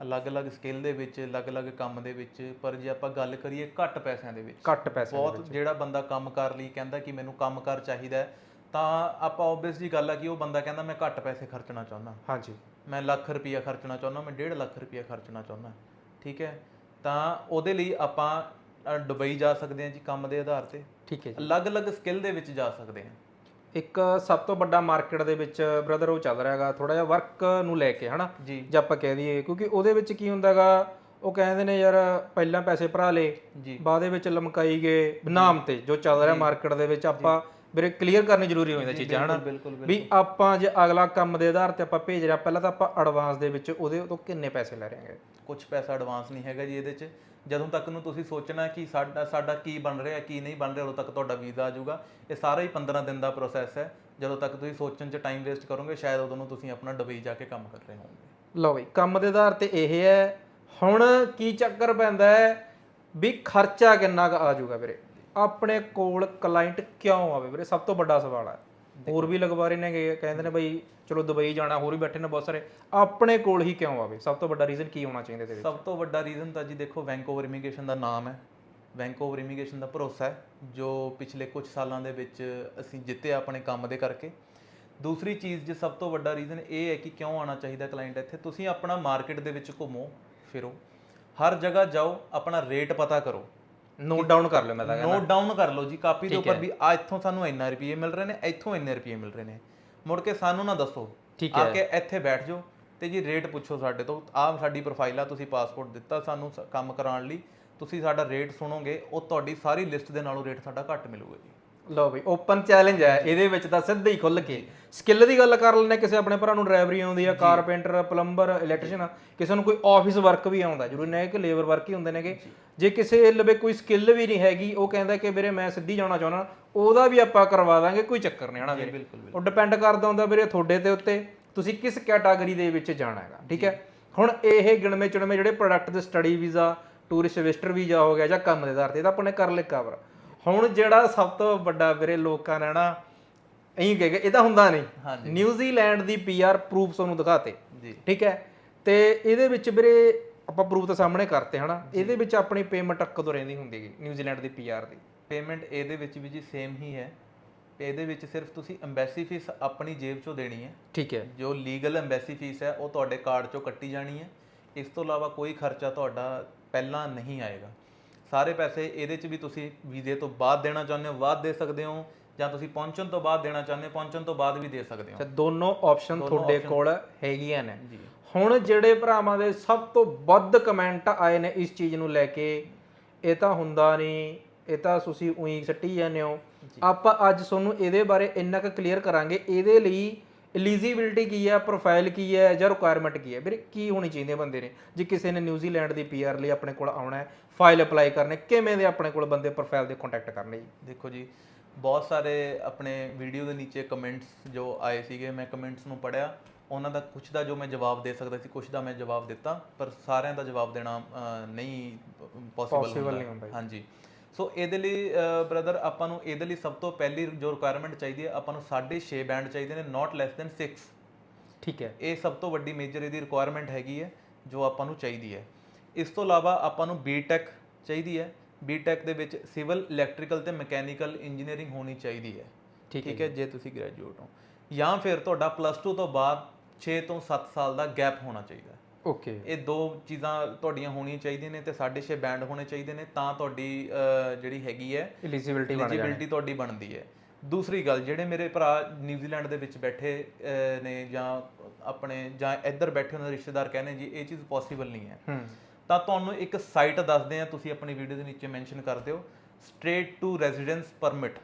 ਅਲੱਗ-ਅਲੱਗ ਸਕਿੱਲ ਦੇ ਵਿੱਚ ਅਲੱਗ-ਅਲੱਗ ਕੰਮ ਦੇ ਵਿੱਚ ਪਰ ਜੇ ਆਪਾਂ ਗੱਲ ਕਰੀਏ ਘੱਟ ਪੈਸਿਆਂ ਦੇ ਵਿੱਚ ਘੱਟ ਪੈਸੇ ਬਹੁਤ ਜਿਹੜਾ ਬੰਦਾ ਕੰਮ ਕਰ ਲਈ ਕਹਿੰਦਾ ਕਿ ਮੈਨੂੰ ਕੰਮ ਕਰ ਚਾਹੀਦਾ ਹੈ, ਤਾਂ ਆਪਾਂ ਆਬਵੀਅਸ ਜੀ ਗੱਲ ਆ ਕਿ ਉਹ ਬੰਦਾ ਕਹਿੰਦਾ ਮੈਂ ਘੱਟ ਪੈਸੇ ਖਰਚਣਾ ਚਾਹੁੰਦਾ। ਹਾਂਜੀ। ਮੈਂ ਲੱਖ ਰੁਪਈਆ ਖਰਚਣਾ ਚਾਹੁੰਦਾ ਮੈਂ 1.5 ਲੱਖ ਰੁਪਈਆ ਖਰਚਣਾ ਚਾਹੁੰਦਾ। ਠੀਕ ਹੈ? ਤਾਂ ਉਹਦੇ ਲਈ ਆਪਾਂ ਅ, ਦੁਬਈ ਜਾ ਸਕਦੇ ਹਾਂ ਜੀ ਕੰਮ ਦੇ ਆਧਾਰ ਤੇ। ਠੀਕ ਹੈ ਜੀ। ਅਲੱਗ-ਅਲੱਗ ਸਕਿੱਲ ਦੇ ਵਿੱਚ ਜਾ ਸਕਦੇ ਹਾਂ। ਇੱਕ ਸਭ ਤੋਂ ਵੱਡਾ ਮਾਰਕੀਟ ਦੇ ਵਿੱਚ ਬ੍ਰਦਰ ਉਹ ਚੱਲ ਰਿਹਾ ਹੈਗਾ ਥੋੜਾ ਜਿਹਾ ਵਰਕ ਨੂੰ ਲੈ ਕੇ ਹਨਾ? ਜੀ। ਆਪਾਂ ਕਹਿ ਦਈਏ ਕਿਉਂਕਿ ਉਹਦੇ ਵਿੱਚ ਕੀ ਹੁੰਦਾਗਾ ਉਹ ਕਹਿੰਦੇ ਨੇ ਯਾਰ ਪਹਿਲਾਂ ਪੈਸੇ ਭਰਾ ਲੇ ਬਾਅਦ ਦੇ ਵਿੱਚ ਲਮਕਾਈ ਗਏ ਨਾਮ ਤੇ ਜੋ ਚੱਲ ਰਿਹਾ ਮਾਰਕੀਟ ਦੇ ਵਿੱਚ ਆਪਾਂ ਵੀਰੇ ਕਲੀਅਰ ਕਰਨੀ ਜ਼ਰੂਰੀ ਹੋ ਜਾਂਦੀ ਚੀਜ਼ਾਂ ਹਨਾ? ਵੀ ਆਪਾਂ ਜੇ ਅਗਲਾ ਕੰਮ ਦੇ ਆਧਾਰ ਤੇ ਆਪਾਂ ਭੇਜ ਰਿਹਾ ਪਹਿਲਾਂ ਤਾਂ ਆਪਾਂ ਐਡਵਾਂਸ ਦੇ ਵਿੱਚ ਉਹਦੇ ਤੋਂ ਕਿੰਨੇ ਪੈਸੇ ਲੈ ਰਹੇ ਹਾਂਗੇ? ਕੁਝ ਪੈਸਾ ਐਡਵਾਂਸ ਨਹੀਂ ਹੈਗਾ ਜੀ ਇਹਦੇ 'ਚ। ਜਦੋਂ ਤੱਕ ਨੂੰ ਤੁਸੀਂ ਸੋਚਣਾ ਕਿ ਸਾਡਾ ਸਾਡਾ ਕੀ ਬਣ ਰਿਹਾ ਕੀ ਨਹੀਂ ਬਣ ਰਿਹਾ ਉਦੋਂ ਤੱਕ ਤੁਹਾਡਾ ਵੀਜ਼ਾ ਆ ਜਾਊਗਾ। ਇਹ ਸਾਰਾ ਹੀ 15 ਦਿਨ ਦਾ ਪ੍ਰੋਸੈਸ ਹੈ। ਜਦੋਂ ਤੱਕ ਤੁਸੀਂ ਸੋਚਣ 'ਚ ਟਾਈਮ ਵੇਸਟ ਕਰੋਗੇ ਸ਼ਾਇਦ ਉਦੋਂ ਨੂੰ ਤੁਸੀਂ ਆਪਣਾ ਦੁਬਈ ਜਾ ਕੇ ਕੰਮ ਕਰ ਰਹੇ ਹੋਵੋਗੇ। ਲਓ ਬਈ ਕੰਮ ਦੇ ਆਧਾਰ ਤੇ ਇਹ ਹੈ। ਹੁਣ ਕੀ ਚੱਕਰ ਪੈਂਦਾ ਹੈ? ਵੀ ਖਰਚਾ ਕਿੰਨਾ ਕੁ ਆ ਜਾਊਗਾ ਵੀਰੇ? ਆਪਣੇ ਕੋਲ ਕਲਾਇੰਟ ਕਿਉਂ ਆਵੇ ਵੀਰੇ? ਸਭ ਤੋਂ ਵੱਡਾ ਸਵਾਲ ਹੈ ਹੋਰ ਵੀ ਲਗਵਾ ਰਹੇ ਨੇ ਕਹਿੰਦੇ ਨੇ ਬਈ, ਚਲੋ ਦੁਬਈ ਜਾਣਾ, ਹੋਰ ਵੀ ਬੈਠੇ ਨੇ ਬਹੁਤ ਸਾਰੇ। ਆਪਣੇ ਕੋਲ ਹੀ ਕਿਉਂ ਆਵੇ? ਸਭ ਤੋਂ ਵੱਡਾ ਰੀਜ਼ਨ ਕੀ ਹੋਣਾ ਚਾਹੀਦਾ ਇਹਦੇ ਸਭ ਤੋਂ ਵੱਡਾ ਰੀਜ਼ਨ ਤਾਂ ਜੀ ਦੇਖੋ ਵੈਂਕੂਵਰ ਇਮੀਗ੍ਰੇਸ਼ਨ ਦਾ ਨਾਮ ਹੈ। ਵੈਂਕੂਵਰ ਇਮੀਗ੍ਰੇਸ਼ਨ ਦਾ ਭਰੋਸਾ ਹੈ, ਜੋ ਪਿਛਲੇ ਕੁਝ ਸਾਲਾਂ ਦੇ ਵਿੱਚ ਅਸੀਂ ਜਿੱਤੇ ਆਪਣੇ ਕੰਮ ਦੇ ਕਰਕੇ। ਦੂਸਰੀ ਚੀਜ਼ ਜੇ ਸਭ ਤੋਂ ਵੱਡਾ ਰੀਜ਼ਨ ਇਹ ਹੈ ਕਿ ਕਿਉਂ ਆਉਣਾ ਚਾਹੀਦਾ ਕਲਾਇੰਟ ਇੱਥੇ? ਤੁਸੀਂ ਆਪਣਾ ਮਾਰਕੀਟ ਦੇ ਵਿੱਚ ਘੁੰਮੋ, ਫਿਰੋ। ਹਰ ਜਗ੍ਹਾ ਜਾਓ, ਆਪਣਾ ਰੇਟ ਪਤਾ ਕਰੋ। ਨੋਟ ਡਾਊਨ ਕਰ ਲਿਓ ਮੈਂ ਤਾਂ ਕਹਿੰਦਾ। ਨੋਟ ਡਾਊਨ ਕਰ ਲਓ ਜੀ ਕਾਪੀ ਦੇ ਉੱਪਰ ਵੀ ਆ ਇੱਥੋਂ ਸਾਨੂੰ ਇੰਨਾ ਰੁਪਏ ਮਿਲ ਰਹੇ ਨੇ ਇੱਥੋਂ ਇੰਨੇ ਰੁਪਏ ਮਿਲ ਰਹੇ ਨੇ। ਮੁੜ ਕੇ ਸਾਨੂੰ ਨਾ ਦੱਸੋ। ਠੀਕ ਆ ਕੇ ਇੱਥੇ ਬੈਠ ਜਾਓ ਤੇ ਜੀ ਰੇਟ ਪੁੱਛੋ ਸਾਡੇ ਤੋਂ। ਆਹ ਸਾਡੀ ਪ੍ਰੋਫਾਈਲ ਆ ਤੁਸੀਂ ਪਾਸਪੋਰਟ ਦਿੱਤਾ ਸਾਨੂੰ ਸ- ਕੰਮ ਕਰਾਉਣ ਲਈ। ਤੁਸੀਂ ਸਾਡਾ ਰੇਟ ਸੁਣੋਗੇ ਉਹ ਤੁਹਾਡੀ ਸਾਰੀ ਲਿਸਟ ਦੇ ਨਾਲੋਂ ਰੇਟ ਸਾਡਾ ਘੱਟ ਮਿਲੂਗਾ ਜੀ। ਲਓ ਬਈ ਓਪਨ ਚੈਲੰਜ ਹੈ ਇਹਦੇ ਵਿੱਚ ਤਾਂ ਸਿੱਧਾ ਹੀ ਖੁੱਲ ਕੇ। ਸਕਿੱਲ ਦੀ ਗੱਲ ਕਰ ਲੈਣੇ ਕਿਸੇ ਆਪਣੇ ਭਰਾ ਨੂੰ ਡਰਾਈਵਰੀ ਆਉਂਦੀ ਆ ਕਾਰਪੈਂਟਰ ਪਲੰਬਰ ਇਲੈਕਟ੍ਰੀਸ਼ੀਅਨ ਕਿਸੇ ਨੂੰ ਕੋਈ ਆਫਿਸ ਵਰਕ ਵੀ ਆਉਂਦਾ ਜ਼ਰੂਰੀ ਨਹੀਂ ਕਿ ਲੇਬਰ ਵਰਕ ਹੀ ਹੁੰਦੇ ਨੇਗੇ। ਜੇ। ਕਿਸੇ ਲਵੇ ਕੋਈ ਸਕਿੱਲ ਵੀ ਨਹੀਂ ਹੈਗੀ ਉਹ ਕਹਿੰਦਾ ਕਿ ਵੀਰੇ ਮੈਂ ਸਿੱਧੀ ਜਾਣਾ ਚਾਹੁੰਦਾ ਉਹਦਾ ਵੀ ਆਪਾਂ ਕਰਵਾ ਦਾਂਗੇ ਕੋਈ ਚੱਕਰ ਨਹੀਂ ਹਨਾ ਵੀਰੇ? ਉਹ ਡਿਪੈਂਡ ਕਰਦਾ ਹੁੰਦਾ ਵੀਰੇ ਤੁਹਾਡੇ ਤੇ ਉੱਤੇ ਤੁਸੀਂ ਕਿਸ ਕੈਟਾਗਰੀ ਦੇ ਵਿੱਚ ਜਾਣਾ ਹੈਗਾ ਠੀਕ ਹੈ? ਹੁਣ ਇਹ ਗਿਣਵੇਂ ਚੁਣਵੇਂ ਜਿਹੜੇ ਪ੍ਰੋਡਕਟ ਦੇ study visa tourist visitor visa ਹੋ ਗਿਆ ਜਾਂ ਕੰਮ ਦੇ ਆਧਾਰ ਤੇ ਤਾਂ ਆਪਾਂ ਨੇ ਕਰ ਲਿਆ ਕਵਰ ਹੁਣ ਜਿਹੜਾ ਸਭ ਤੋਂ ਵੱਡਾ ਵੀਰੇ ਲੋਕਾਂ ਨੇ ਨਾ ਐਂ ਕਹੇਗਾ ਇਹ ਤਾਂ ਹੁੰਦਾ ਨਹੀਂ। ਨਿਊਜ਼ੀਲੈਂਡ ਦੀ ਪੀਆਰ ਪ੍ਰੂਫ ਤੁਹਾਨੂੰ ਦਿਖਾਤੇ। ਜੀ। ਠੀਕ ਹੈ? ਤੇ ਇਹਦੇ ਵਿੱਚ ਵੀਰੇ ਆਪਾਂ ਪ੍ਰੂਫ ਤਾਂ ਸਾਹਮਣੇ ਕਰਤੇ ਹਨਾ। ਇਹਦੇ ਵਿੱਚ ਆਪਣੀ ਪੇਮੈਂਟ ਕਦੋਂ ਰਹਿੰਦੀ ਹੁੰਦੀ ਹੈ ਨਿਊਜ਼ੀਲੈਂਡ ਦੀ ਪੀਆਰ ਦੀ। ਪੇਮੈਂਟ ਇਹਦੇ ਵਿੱਚ ਵੀ ਜੀ ਸੇਮ ਹੀ ਹੈ। ਇਹਦੇ ਵਿੱਚ ਸਿਰਫ ਤੁਸੀਂ ਐਮਬੈਸੀ ਫੀਸ ਆਪਣੀ ਜੇਬ ਚੋਂ ਦੇਣੀ ਹੈ। ਠੀਕ ਹੈ। ਜੋ ਲੀਗਲ ਐਮਬੈਸੀ ਫੀਸ ਹੈ ਉਹ ਤੁਹਾਡੇ ਕਾਰਡ ਚੋਂ ਕੱਟੀ ਜਾਣੀ ਹੈ। ਇਸ ਤੋਂ ਇਲਾਵਾ ਕੋਈ ਖਰਚਾ ਤੁਹਾਡਾ ਪਹਿਲਾਂ ਨਹੀਂ ਆਏਗਾ। ਸਾਰੇ ਪੈਸੇ ਇਹਦੇ 'ਚ ਵੀ ਤੁਸੀਂ ਵੀਜ਼ੇ ਤੋਂ ਬਾਅਦ ਦੇਣਾ ਚਾਹੁੰਦੇ ਹੋ ਬਾਅਦ ਦੇ ਸਕਦੇ ਹੋ ਜਾਂ ਤੁਸੀਂ ਪਹੁੰਚਣ ਤੋਂ ਬਾਅਦ ਦੇਣਾ ਚਾਹੁੰਦੇ ਹੋ ਪਹੁੰਚਣ ਤੋਂ ਬਾਅਦ ਵੀ ਦੇ ਸਕਦੇ ਹੋ। ਤੇ ਦੋਨੋਂ ਆਪਸ਼ਨ ਤੁਹਾਡੇ ਕੋਲ ਹੈਗੀਆਂ ਨੇ। ਹੁਣ ਜਿਹੜੇ ਭਰਾਵਾਂ ਦੇ ਸਭ ਤੋਂ ਵੱਧ ਕਮੈਂਟ ਆਏ ਨੇ ਇਸ ਚੀਜ਼ ਨੂੰ ਲੈ ਕੇ ਇਹ ਤਾਂ ਹੁੰਦਾ ਨਹੀਂ ਇਹ ਤਾਂ ਤੁਸੀਂ ਉਹੀ ਸੱਟੀ ਜਾਂਦੇ ਹੋ। ਆਪਾਂ ਅੱਜ ਤੁਹਾਨੂੰ ਇਹਦੇ ਬਾਰੇ ਇੰਨਾ ਕੁ ਕਲੀਅਰ ਕਰਾਂਗੇ ਇਹਦੇ ਲਈ ਐਲੀਜੀਬਿਲਟੀ ਕੀ ਹੈ ਪ੍ਰੋਫਾਈਲ ਕੀ ਹੈ ਜਾਂ ਰਿਕੁਆਇਰਮੈਂਟ ਕੀ ਹੈ? ਵੀਰੇ ਕੀ ਹੋਣੀ ਚਾਹੀਦੀ ਹੈ ਬੰਦੇ ਨੇ? ਜੇ ਕਿਸੇ ਨੇ ਨਿਊਜ਼ੀਲੈਂਡ ਦੀ ਪੀਆਰ ਲਈ ਆਪਣੇ ਕੋਲ ਆਉਣਾ ਹੈ ਫਾਈਲ ਅਪਲਾਈ ਕਰਨੇ ਕਿਵੇਂ ਦੇ ਆਪਣੇ ਕੋਲ ਬੰਦੇ ਪ੍ਰੋਫਾਈਲ ਦੇ ਕੰਟੈਕਟ ਕਰਨੇ ਜੀ? ਦੇਖੋ ਜੀ ਬਹੁਤ ਸਾਰੇ ਆਪਣੇ ਵੀਡੀਓ ਦੇ ਨੀਚੇ ਕਮੈਂਟਸ ਜੋ ਆਏ ਸੀਗੇ ਮੈਂ ਕਮੈਂਟਸ ਨੂੰ ਪੜਿਆ ਉਹਨਾਂ ਦਾ ਕੁਝ ਦਾ ਜੋ ਮੈਂ ਜਵਾਬ ਦੇ ਸਕਦਾ ਸੀ ਕੁਝ ਦਾ ਮੈਂ ਜਵਾਬ ਦਿੱਤਾ ਪਰ ਸਾਰਿਆਂ ਦਾ ਜਵਾਬ ਦੇਣਾ ਨਹੀਂ ਪੋਸੀਬਲ ਨਹੀਂ ਹੁੰਦਾ। ਹਾਂਜੀ। ਸੋ ਇਹਦੇ ਲਈ ਬ੍ਰਦਰ ਆਪਾਂ ਨੂੰ ਇਹਦੇ ਲਈ ਸਭ ਤੋਂ ਪਹਿਲੀ ਜੋ ਰਿਕੁਆਇਰਮੈਂਟ ਚਾਹੀਦੀ ਹੈ ਆਪਾਂ ਨੂੰ 6.5 ਬੈਂਡ ਚਾਹੀਦੇ ਨੇ ਨਾਟ ਲੈਸ ਦੈਨ 6 ਠੀਕ ਹੈ। ਇਹ ਸਭ ਤੋਂ ਵੱਡੀ ਮੇਜਰ ਇਹਦੀ ਰਿਕੁਆਇਰਮੈਂਟ ਹੈਗੀ ਹੈ ਜੋ ਆਪਾਂ ਨੂੰ ਚਾਹੀਦੀ ਹੈ। ਇਸ ਤੋਂ ਇਲਾਵਾ ਆਪਾਂ ਨੂੰ ਬੀਟੈਕ ਚਾਹੀਦੀ ਹੈ। ਬੀਟੈਕ ਦੇ ਵਿੱਚ ਸਿਵਲ ਇਲੈਕਟ੍ਰੀਕਲ ਤੇ ਮਕੈਨੀਕਲ ਇੰਜੀਨੀਅਰਿੰਗ ਹੋਣੀ ਚਾਹੀਦੀ ਹੈ। ਠੀਕ ਠੀਕ ਹੈ ਜੇ ਤੁਸੀਂ ਗ੍ਰੈਜੂਏਟ ਹੋ। ਜਾਂ ਫਿਰ ਤੁਹਾਡਾ ਪਲੱਸ 2 ਤੋਂ ਬਾਅਦ 6 ਤੋਂ 7 ਸਾਲ ਦਾ ਗੈਪ ਹੋਣਾ ਚਾਹੀਦਾ। ਓਕੇ ਇਹ ਦੋ ਚੀਜ਼ਾਂ ਤੁਹਾਡੀਆਂ ਹੋਣੀਆਂ ਚਾਹੀਦੀਆਂ ਨੇ ਤੇ 6.5 ਬੈਂਡ ਹੋਣੇ ਚਾਹੀਦੇ ਨੇ ਤਾਂ ਤੁਹਾਡੀ ਜਿਹੜੀ ਹੈਗੀ ਹੈ ਐਲੀਜੀਬਿਲਟੀ ਬਣ ਐਲੀਜੀਬਿਲਟੀ ਤੁਹਾਡੀ ਬਣਦੀ ਹੈ। ਦੂਸਰੀ ਗੱਲ ਜਿਹੜੇ ਮੇਰੇ ਭਰਾ ਨਿਊਜ਼ੀਲੈਂਡ ਦੇ ਵਿੱਚ ਬੈਠੇ ਨੇ ਜਾਂ ਆਪਣੇ ਜਾਂ ਇੱਧਰ ਬੈਠੇ ਉਹਨਾਂ ਦੇ ਰਿਸ਼ਤੇਦਾਰ ਕਹਿੰਦੇ ਜੀ ਇਹ ਚੀਜ਼ ਪੋਸੀਬਲ ਨਹੀਂ ਹੈ। ਹੂੰ। ਤਾਂ ਤੁਹਾਨੂੰ ਇੱਕ ਸਾਈਟ ਦੱਸਦੇ ਆ ਤੁਸੀਂ ਆਪਣੀ ਵੀਡੀਓ ਦੇ ਨੀਚੇ ਮੈਂਸ਼ਨ ਕਰ ਦਿਓ। ਸਟ੍ਰੇਟ ਟੂ ਰੈਜ਼ੀਡੈਂਸ ਪਰਮਿਟ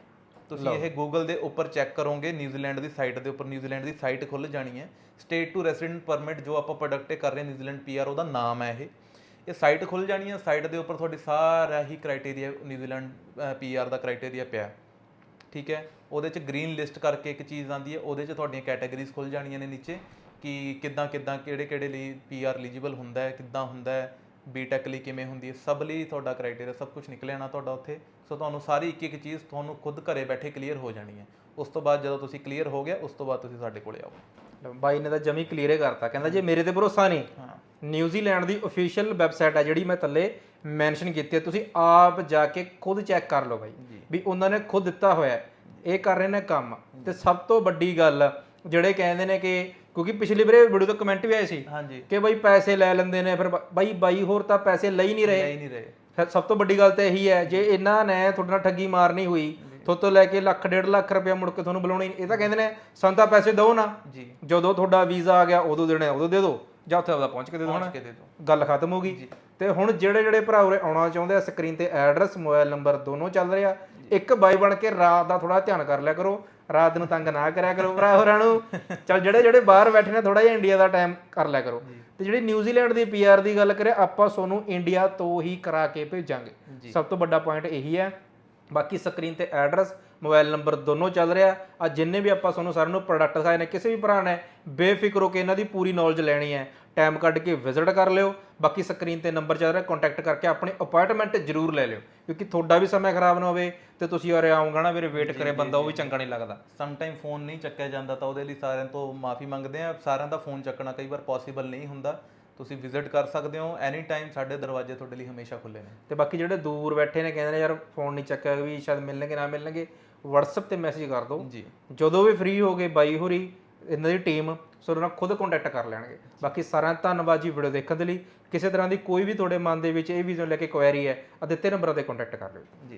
ਤੁਸੀਂ ਇਹ ਗੂਗਲ ਦੇ ਉੱਪਰ ਚੈੱਕ ਕਰੋਗੇ ਨਿਊਜ਼ੀਲੈਂਡ ਦੀ ਸਾਈਟ ਦੇ ਉੱਪਰ ਨਿਊਜ਼ੀਲੈਂਡ ਦੀ ਸਾਈਟ ਖੁੱਲ ਜਾਣੀ ਹੈ। ਸਟੇਟ ਟੂ ਰੈਜ਼ੀਡੈਂਟ ਪਰਮਿਟ ਜੋ ਆਪਾਂ ਪ੍ਰੋਡਕਟ ਕਰ ਰਹੇ ਨਿਊਜ਼ੀਲੈਂਡ ਪੀਆਰ ਉਹਦਾ ਨਾਮ ਹੈ ਇਹ। ਇਹ ਸਾਈਟ ਖੁੱਲ ਜਾਣੀ ਹੈ ਸਾਈਟ ਦੇ ਉੱਪਰ ਤੁਹਾਡੀ ਸਾਰਾ ਹੀ ਕ੍ਰਾਈਟੇਰੀਆ ਨਿਊਜ਼ੀਲੈਂਡ ਪੀਆਰ ਦਾ ਕ੍ਰਾਈਟੇਰੀਆ ਪਿਆ। ਠੀਕ ਹੈ? ਉਹਦੇ ਚ ਗ੍ਰੀਨ ਲਿਸਟ ਕਰਕੇ ਇੱਕ ਚੀਜ਼ ਆਂਦੀ ਹੈ ਉਹਦੇ ਚ ਤੁਹਾਡੀਆਂ ਕੈਟਾਗਰੀਜ਼ ਖੁੱਲ ਜਾਣੀਆਂ ਨੇ ਨੀਚੇ ਕਿ ਕਿੱਦਾਂ ਕਿੱਦਾਂ ਕਿਹੜੇ ਕਿਹੜੇ ਲਈ ਪੀਆਰ ਐਲੀਜੀਬਲ ਹੁੰਦਾ ਹੈ ਕਿੱਦਾਂ ਹੁੰਦਾ ਹੈ। ਬੀਟੈਕ ਲਈ ਕਿਵੇਂ ਹੁੰਦੀ ਹੈ ਸਭ ਲਈ ਤੁਹਾਡਾ ਕ੍ਰਾਈਟੇਰੀਆ ਸਭ ਕੁਝ ਨਿਕਲ ਆਣਾ ਤੁਹਾਡਾ ਉੱਥੇ। ਸੋ ਤੁਹਾਨੂੰ ਸਾਰੀ ਇੱਕ ਇੱਕ ਚੀਜ਼ ਤੁਹਾਨੂੰ ਖੁਦ ਘਰੇ ਬੈਠੇ ਕਲੀਅਰ ਹੋ ਜਾਣੀ ਹੈ। ਉਸ ਤੋਂ ਬਾਅਦ ਜਦੋਂ ਤੁਸੀਂ ਕਲੀਅਰ ਹੋ ਗਿਆ ਉਸ ਤੋਂ ਬਾਅਦ ਤੁਸੀਂ ਸਾਡੇ ਕੋਲੇ ਆਓ। ਬਾਈ ਨੇ ਤਾਂ ਜਮੀ ਕਲੀਅਰ ਕਰਤਾ। ਕਹਿੰਦਾ ਜੇ ਮੇਰੇ ਤੇ ਭਰੋਸਾ ਨਹੀਂ ਹਾਂ। ਨਿਊਜ਼ੀਲੈਂਡ ਦੀ ਅਫੀਸ਼ੀਅਲ ਵੈਬਸਾਈਟ ਹੈ ਜਿਹੜੀ ਮੈਂ ਥੱਲੇ ਮੈਂਸ਼ਨ ਕੀਤੀ ਹੈ ਤੁਸੀਂ ਆਪ ਜਾ ਕੇ ਖੁਦ ਚੈੱਕ ਕਰ ਲਓ ਬਾਈ ਵੀ ਉਹਨਾਂ ਨੇ ਖੁਦ ਦਿੱਤਾ ਹੋਇਆ ਹੈ। ਇਹ ਕਰ ਰਹੇ ਨੇ ਕੰਮ। ਤੇ ਸਭ ਤੋਂ ਵੱਡੀ ਗੱਲ ਜਿਹੜੇ ਕਹਿੰਦੇ ਨੇ ਕਿ ਕਿਉਂਕਿ ਪਿਛਲੀ ਵਾਰੇ ਵੀਡੀਓ ਤੋਂ ਕਮੈਂਟ ਵੀ ਆਏ ਸੀ ਹਾਂਜੀ। ਕਿ ਬਾਈ ਪੈਸੇ ਲੈ ਲੈਂਦੇ ਨੇ ਫਿਰ ਬ- ਬਾਈ ਬਾਈ ਹੋਰ ਤਾਂ ਪੈਸੇ ਲੈ ਹੀ ਨਹੀਂ ਰਹੇ। ਨਹੀਂ ਨਹੀਂ ਰਹੇ। ਫਿਰ ਸਭ ਤੋਂ ਵੱਡੀ ਗੱਲ ਤਾਂ ਇਹੀ ਹੈ ਜੇ ਇਹਨਾਂ ਨੇ ਤੁਹਾਡੇ ਨਾਲ ਠੱਗੀ ਮਾਰਨੀ ਹੋਈ ਤੁਹਾਡੇ ਤੋਂ ਲੈ ਕੇ ਲੱਖ ਡੇਢ ਲੱਖ ਰੁਪਇਆ ਮੁੜ ਕੇ ਤੁਹਾਨੂੰ ਬੁਲਾਉਣੀ ਇਹ ਤਾਂ ਕਹਿੰਦੇ ਨੇ ਸਾਨੂੰ ਤਾਂ ਪੈਸੇ ਦਿਓ ਨਾ। ਜੀ। ਜਦੋਂ ਤੁਹਾਡਾ ਵੀਜ਼ਾ ਆ ਗਿਆ ਉਦੋਂ ਦੇਣੇ ਉਦੋਂ ਦੇ ਦਿਓ। ਜਾਂ ਉੱਥੇ ਆਪਦਾ ਪਹੁੰਚ ਕੇ ਦੇ ਦਿਓ ਹਨਾ? ਪਹੁੰਚ ਕੇ ਦੇ ਦਿਓ। ਗੱਲ ਖਤਮ ਹੋ ਗਈ। ਤੇ ਹੁਣ ਜਿਹੜੇ ਜਿਹੜੇ ਭਰਾ ਉਰੇ ਆਉਣਾ ਚਾਹੁੰਦੇ ਆ ਸਕਰੀਨ ਤੇ ਐਡਰੈਸ ਮੋਬਾਈਲ ਨੰਬਰ ਦੋਨੋਂ ਚੱਲ ਰਿਹਾ ਇੱਕ ਬਾਈ ਬਣ ਕੇ ਰਾਤ ਦਾ ਥੋੜਾ ਧਿਆਨ ਕਰ ਲਿਆ ਕਰੋ। ਰਾਤ ਨੂੰ ਤੰਗ ਨਾ ਕਰਿਆ ਕਰੋ ਭਰਾ ਹੋਰਾਂ ਨੂੰ। ਚਲ ਜਿਹੜੇ ਜਿਹੜੇ ਬਾਹਰ ਬੈਠੇ ਨੇ ਥੋੜਾ ਜਿਹਾ ਇੰਡੀਆ ਦਾ ਟਾਈਮ ਕਰ ਲਿਆ ਕਰੋ। ਤੇ ਜਿਹੜੀ ਨਿਊਜ਼ੀਲੈਂਡ ਦੀ ਪੀਆਰ ਦੀ ਗੱਲ ਕਰੇ ਆਪਾਂ ਤੁਹਾਨੂੰ ਇੰਡੀਆ ਤੋਂ ਹੀ ਕਰਾ ਕੇ ਭੇਜਾਂਗੇ। ਸਭ ਤੋਂ ਵੱਡਾ ਪੁਆਇੰਟ ਇਹੀ ਹੈ। ਬਾਕੀ ਸਕਰੀਨ ਤੇ ਐਡਰੈਸ ਮੋਬਾਈਲ ਨੰਬਰ ਦੋਨੋਂ ਚੱਲ ਰਿਹਾ। ਆ ਜਿੰਨੇ ਵੀ ਆਪਾਂ ਤੁਹਾਨੂੰ ਸਾਰਿਆਂ ਨੂੰ ਪ੍ਰੋਡਕਟ ਦਿਖਾਏ ਨੇ ਕਿਸੇ ਵੀ ਭਰਾ ਨੇ ਬੇਫਿਕਰ ਹੋ ਕੇ ਇਹਨਾਂ ਦੀ ਪੂਰੀ ਨੌਲੇਜ ਲੈਣੀ ਹੈ। ਟਾਈਮ ਕੱਢ ਕੇ ਵਿਜ਼ਿਟ ਕਰ ਲਿਓ। ਬਾਕੀ ਸਕਰੀਨ ਤੇ ਨੰਬਰ ਚੱਲ ਰਿਹਾ ਕੰਟੈਕਟ ਕਰਕੇ ਆਪਣੀ ਅਪਾਇੰਟਮੈਂਟ ਜ਼ਰੂਰ ਲੈ ਲਿਓ। ਕਿਉਂਕਿ ਤੁਹਾਡਾ ਵੀ ਸਮਾਂ ਖਰਾਬ ਨਾ ਹੋਵੇ ਤੇ ਤੁਸੀਂ ਉਰੇ ਆਉਂਗਾ ਨਾ ਵੀਰੇ ਵੇਟ ਕਰੇ ਬੰਦਾ ਉਹ ਵੀ ਚੰਗਾ ਨਹੀਂ ਲੱਗਦਾ। ਸਮ ਟਾਈਮ ਫੋਨ ਨਹੀਂ ਚੱਕਿਆ ਜਾਂਦਾ ਤਾਂ ਉਹਦੇ ਲਈ ਸਾਰਿਆਂ ਤੋਂ ਮਾਫੀ ਮੰਗਦੇ ਆ ਸਾਰਿਆਂ ਦਾ ਫੋਨ ਚੱਕਣਾ ਕਈ ਵਾਰ ਪੋਸੀਬਲ ਨਹੀਂ ਹੁੰਦਾ। ਤੁਸੀਂ ਵਿਜ਼ਿਟ ਕਰ ਸਕਦੇ ਹੋ ਐਨੀ ਟਾਈਮ ਸਾਡੇ ਦਰਵਾਜ਼ੇ ਤੁਹਾਡੇ ਲਈ ਹਮੇਸ਼ਾ ਖੁੱਲੇ ਨੇ। ਤੇ ਬਾਕੀ ਜਿਹੜੇ ਦੂਰ ਬੈਠੇ ਨੇ ਕਹਿੰਦੇ ਨੇ ਯਾਰ ਫੋਨ ਨਹੀਂ ਚੱਕਿਆ ਵੀ ਸ਼ਾਇਦ ਮਿਲਣਗੇ ਨਾ ਮਿਲਣਗੇ। WhatsApp ਤੇ ਮੈਸੇਜ ਕਰ ਦਿਓ। ਜੀ। ਜਦੋਂ ਵੀ ਫ੍ਰੀ ਹੋਗੇ ਬਾਈ ਹੋਰੀ ਇਹਨਾਂ ਦੀ ਟੀਮ ਤੁਹਾਡੇ ਨਾਲ ਖੁਦ ਕੰਟੈਕਟ ਕਰ ਲੈਣਗੇ। ਬਾਕੀ ਸਾਰਿਆਂ ਦਾ ਧੰਨਵਾਦ ਜੀ ਵੀਡੀਓ ਦੇਖਣ ਦੇ ਲਈ। ਕਿਸੇ ਤਰ੍ਹਾਂ ਦੀ ਕੋਈ ਵੀ ਤੁਹਾਡੇ ਮਨ ਦੇ ਵਿੱਚ ਇਹ ਵੀਜ਼ਾ ਲੈ ਕੇ ਕੁਐਰੀ ਹੈ ਆ ਨੰਬਰਾਂ ਤੇ ਕੰਟੈਕਟ ਕਰ ਲਿਓ। ਜੀ।